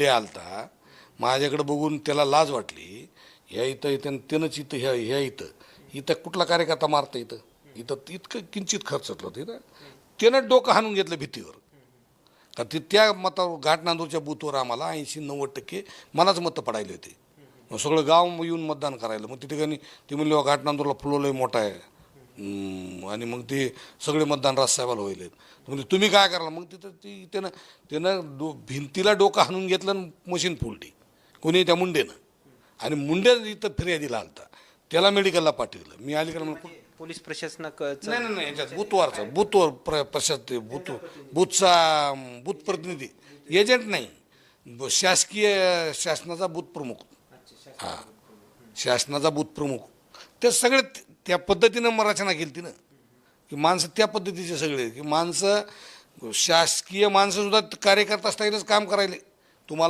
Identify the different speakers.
Speaker 1: ते आलता माझ्याकडे बघून त्याला लाज वाटली. ह्या इथं इथं त्यानंच इथं ह्या ह्या इथं. इथं कुठला कार्यकर्ता मारता इथं? इथं इतकं किंचित खर्चलं होतं त्यानं डोकं हाणून घेतलं भीतीवर. का ते त्या मतावर घाट नांदूरच्या बूथवर आम्हाला ऐंशी नव्वद टक्के मलाच मतं पडायले होते. मग सगळं गाव येऊन मतदान करायला. मग तिथे ठिकाणी ते म्हणले घाटनांदूरला घाट नांदूरला फुलवलंय मोठा आहे. हम्म, आणि मग ते सगळे मतदान राजसाहेबाला होईल. म्हणजे तुम्ही काय कराल? मग तिथं ती त्यानं त्यानं डो भिंतीला डोकं हाणून घेतलं आणि मशीन फुलटी कोणी त्या मुंडेनं. आणि मुंडे इथं फिर्यादीला आलता. त्याला मेडिकलला पाठवलं. मी अलीकडे म्हणलं
Speaker 2: पोलीस प्रशासनाक
Speaker 1: नाही नाही नाही याच्यात बुथवारचा बुथवर प्र प्रशात बुथ बुथचा बुथ प्रतिनिधी. एजंट नाही. ब- शासकीय शासनाचा बुथ प्रमुख. हां. शासनाचा बुथ प्रमुख. ते सगळे त्या पद्धतीनं मग रचना केली तिनं. की माणसं त्या पद्धतीचे सगळे की माणसं शासकीय माणसंसुद्धा कार्यकर्ता स्टाईलच काम करायले. तुम्हाला